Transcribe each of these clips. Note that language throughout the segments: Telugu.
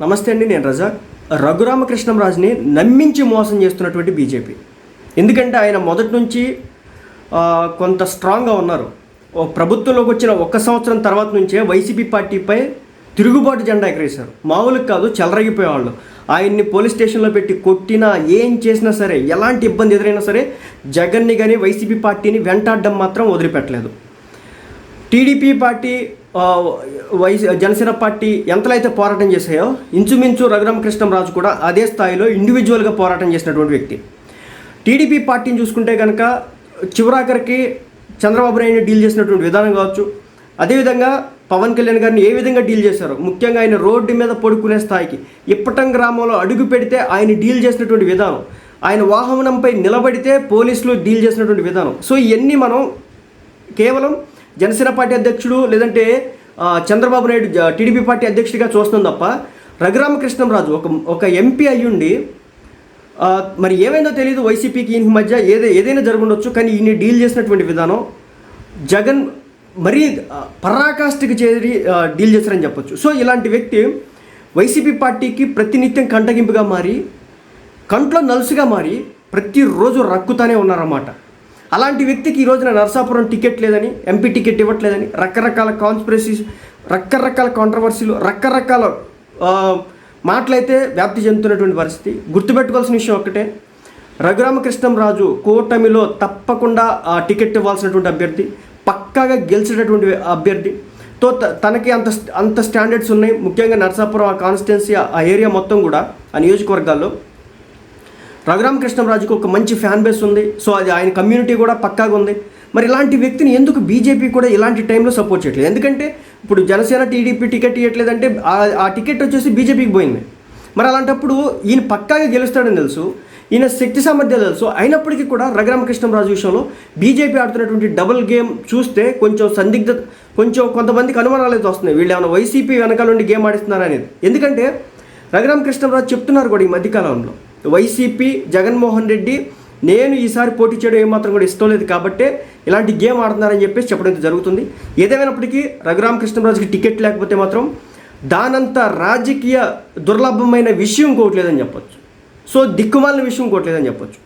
నమస్తే అండి నేను రజాక్ రఘురామకృష్ణంరాజుని నమ్మించి మోసం చేస్తున్నటువంటి బీజేపీ. ఎందుకంటే ఆయన మొదటి నుంచి కొంత స్ట్రాంగ్గా ఉన్నారు. ఓ ప్రభుత్వంలోకి వచ్చిన ఒక్క సంవత్సరం తర్వాత నుంచే వైసీపీ పార్టీపై తిరుగుబాటు జెండా ఎగరేశారు. మామూలుగా కాదు చెలరగిపోయేవాళ్ళు. ఆయన్ని పోలీస్ స్టేషన్లో పెట్టి కొట్టినా ఏం చేసినా సరే ఎలాంటి ఇబ్బంది ఎదురైనా సరే జగన్ని కానీ వైసీపీ పార్టీని వెంటాడడం మాత్రం వదిలిపెట్టలేదు. టీడీపీ పార్టీ వైస్ జనసేన పార్టీ ఎంతలైతే పోరాటం చేశాయో ఇంచుమించు రఘురామకృష్ణంరాజు కూడా అదే స్థాయిలో ఇండివిజువల్గా పోరాటం చేసినటువంటి వ్యక్తి. టీడీపీ పార్టీని చూసుకుంటే కనుక చివరాఖరికి చంద్రబాబు నాయుడు డీల్ చేసినటువంటి విధానం కావచ్చు. అదేవిధంగా పవన్ కళ్యాణ్ గారిని ఏ విధంగా డీల్ చేశారు? ముఖ్యంగా ఆయన రోడ్డు మీద పడుకునే స్థాయికి. ఇప్పటం గ్రామంలో అడుగు పెడితే ఆయన డీల్ చేసినటువంటి విధానం. ఆయన వాహనంపై నిలబడితే పోలీసులు డీల్ చేసినటువంటి విధానం. సో ఇవన్నీ మనం కేవలం జనసేన పార్టీ అధ్యక్షుడు లేదంటే చంద్రబాబు నాయుడు టీడీపీ పార్టీ అధ్యక్షుడిగా చూస్తున్నాం తప్ప రఘురామకృష్ణంరాజు ఒక ఒక ఎంపీ అయ్యుండి మరి ఏమైందో తెలియదు వైసీపీకి ఈయనకి మధ్య ఏదే ఏదైనా జరుగుండొచ్చు కానీ ఈయన డీల్ చేసినటువంటి విధానం జగన్ మరీ పరాకాష్ఠకి చేరి డీల్ చేశారని చెప్పొచ్చు. సో ఇలాంటి వ్యక్తి వైసీపీ పార్టీకి ప్రతినిత్యం కంటగింపుగా మారి కంట్లో నలుసుగా మారి ప్రతిరోజు రక్కుతానే ఉన్నారన్నమాట. అలాంటి వ్యక్తికి ఈ రోజున నరసాపురం టికెట్ లేదని ఎంపీ టికెట్ ఇవ్వట్లేదని రకరకాల కాన్స్పిరసీస్ రకరకాల కాంట్రవర్సీలు రకరకాల మాటలైతే వ్యాప్తి చెందుతున్నటువంటి పరిస్థితి. గుర్తుపెట్టుకోవాల్సిన విషయం ఒక్కటే. రఘురామకృష్ణంరాజు కూటమిలో తప్పకుండా ఆ టికెట్ ఇవ్వాల్సినటువంటి అభ్యర్థి పక్కాగా గెలిచేటటువంటి అభ్యర్థి. తో త- తనకి అంత అంత స్టాండర్డ్స్ ఉన్నాయి. ముఖ్యంగా నరసాపురం ఆ కాన్స్టిట్యున్సీ ఆ ఏరియా మొత్తం కూడా ఆ నియోజకవర్గాల్లో. రఘురామకృష్ణరాజుకు ఒక మంచి ఫ్యాన్ బేస్ ఉంది. సో అది ఆయన కమ్యూనిటీ కూడా పక్కాగా ఉంది. మరి ఇలాంటి వ్యక్తిని ఎందుకు బీజేపీ కూడా ఇలాంటి టైంలో సపోర్ట్ చేయట్లేదు? ఎందుకంటే ఇప్పుడు జనసేన టీడీపీ టికెట్ ఇవ్వట్లేదంటే ఆ- ఆ టికెట్ వచ్చేసి బీజేపీకి పోయింది. మరి అలాంటప్పుడు ఈయన పక్కాగా గెలుస్తాడని తెలుసు. ఈయన శక్తి సామర్థ్యాలు తెలుసు. అయినప్పటికీ కూడా రఘురామకృష్ణరాజు విషయంలో బీజేపీ ఆడుతున్నటువంటి డబుల్ గేమ్ చూస్తే కొంచెం సందిగ్ధ కొంచెం కొంతమందికి అనుమానాలు అయితే వస్తున్నాయి. వీళ్ళు ఏమైనా వైసీపీ వెనకాల నుండి గేమ్ ఆడిస్తున్నారు అనేది. ఎందుకంటే రఘురామకృష్ణరాజు చెప్తున్నారు కూడా ఈ మధ్యకాలంలో. వైసీపీ జగన్మోహన్ రెడ్డి నేను ఈసారి పోటీ చేయడం ఏమాత్రం కూడా ఇష్టం లేదు కాబట్టే ఇలాంటి గేమ్ ఆడుతున్నారని చెప్పేసి చెప్పడం జరుగుతుంది. ఏదేమైనప్పటికీ రఘురామకృష్ణరాజుకి టికెట్ లేకపోతే మాత్రం దానంత రాజకీయ దుర్లభమైన విషయం ఇంకోటి లేదని చెప్పొచ్చు. సో దిక్కుమాలిన విషయం ఇంకోటి లేదని చెప్పొచ్చు.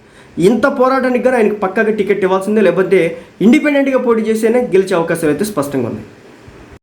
ఇంత పోరాటానికి కానీ ఆయనకు పక్కగా టికెట్ ఇవ్వాల్సిందే లేకపోతే ఇండిపెండెంట్గా పోటీ చేస్తేనే గెలిచే అవకాశాలు అయితే స్పష్టంగా ఉన్నాయి.